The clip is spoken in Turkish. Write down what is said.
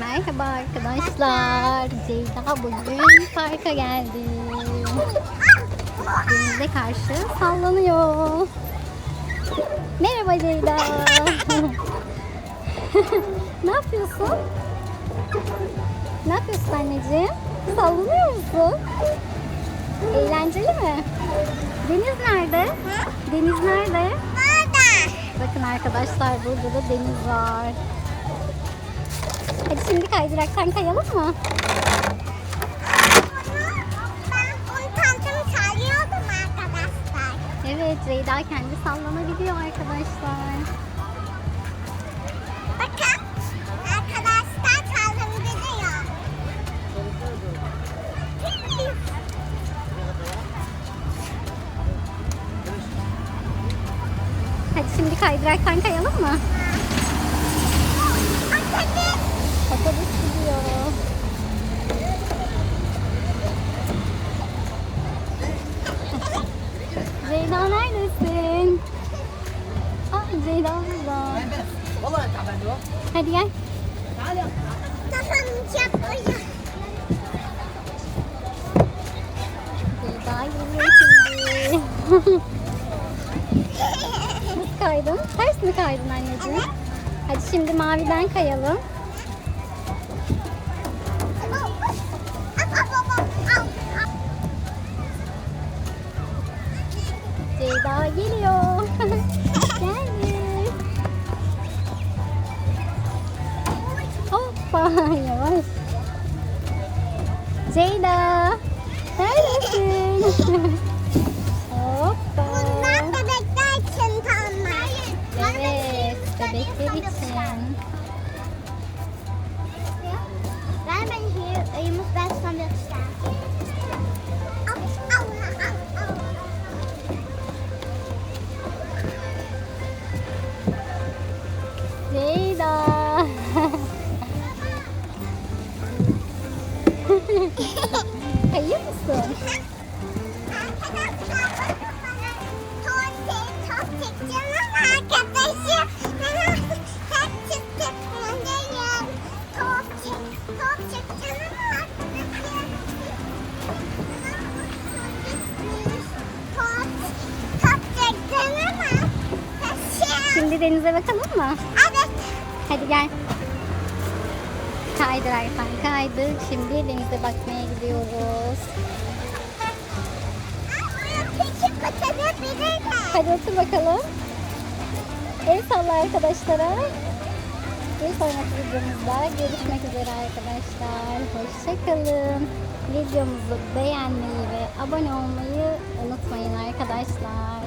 Merhaba arkadaşlar. Ceyda bugün parka geldi. Denize karşı sallanıyor. Merhaba Ceyda. ne yapıyorsun? Ne yapıyorsun anneciğim? Sallanıyor musun? Eğlenceli mi? Deniz nerede? Deniz nerede? Bakın arkadaşlar burada da deniz var. Hadi şimdi kaydıraktan kayalım mı? Evet Ceyda kendi sallanabiliyor arkadaşlar. Hadi şimdi kaydıraktan kayalım mı? Otobüs gidiyor. Ceyda neredesin? Aa Ceyda burada. Hadi gel. Ceyda geliyor şimdi. Nasıl kaydın? Ters mi kaydın anneciğim? Hadi şimdi maviden kayalım. Geliyor. Geldi. Hoppa yavaş. Ceyda. Neredesin? Hoppa. Evet, bebekler için. Wij zijn hier, eh, je moet best ama taşı. Şimdi denize bakalım mı? Evet. Hadi gel. Kaydıraktan kaydık. Şimdi denize bakmaya gidiyoruz. Hadi otur bakalım. El salla arkadaşlara. Bir sonraki videomuzda görüşmek üzere arkadaşlar. Hoşçakalın. Videomuzu beğenmeyi ve abone olmayı unutmayın arkadaşlar.